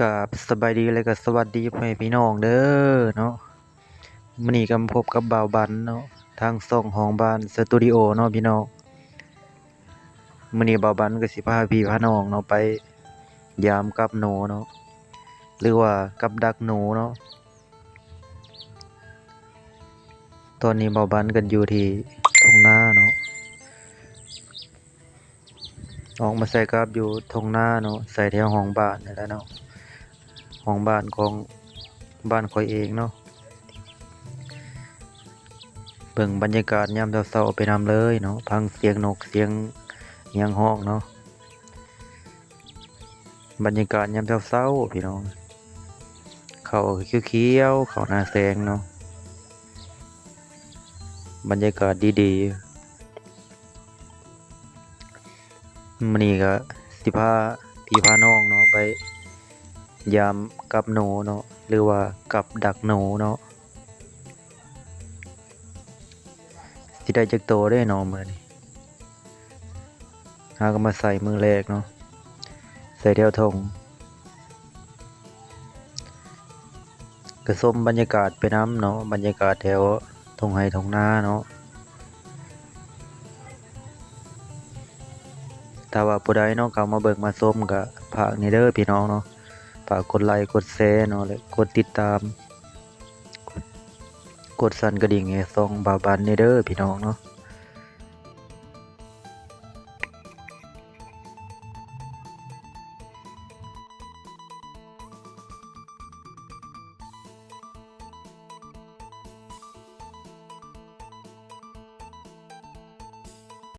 กับสบายดีเลยก็สวัสดีพ่อพี่น้องเด้อเนาะมื้อนี้ก็มาพบกับบ่าวบันเนาะทางช่งห้องบ้านสตูดิโอเนาะพี่น้องมื้อนี้บ่าวบันก็สิพาพี่พาน้องเนาะไป ยามกับหนูเนาะหรือว่ากับดักหนูเนาะตอนนี้บ่าวบันก็อยู่ที่ทุ่งนาเนาะออกมาใส่กับอยู่ทุ่งนาเนาะใส่แถวห้องบ้านนี่แหละเนาะ ของบ้านของบ้านข่อยเองเนาะเบิ่งบรรยากาศยามเช้าๆไปนำเลยเนาะฟังเสียงนกเสียงเหียงฮ้องเนาะบรรยากาศยามเช้าๆพี่น้อง เขาเขียวๆเขาหน้าแสงเนาะบรรยากาศดีๆมื้อนี้ก็สิพาพี่พาน้องเนาะไป ยามกับหนูเนาะหรือว่ากับดักหนูเนาะสิได้จักโตได้เนาะมื้อนี้หาก็มาใส่มือแรกเนาะใส่แถวทงก็ชมบรรยากาศไปน้ำเนาะบรรยากาศแถวทงไห้ทงนาเนาะถ้าว่าผู้ใดเนาะเข้ามาเบิ่งมาชมก็ฝากนี่เด้อพี่น้องเนาะ ฝากกดไลค์กดแชร์เนาะและกดติดตาม กดสั่นกระดิ่งให้ส่องบาวบันนี่เด้อพี่น้องเนาะ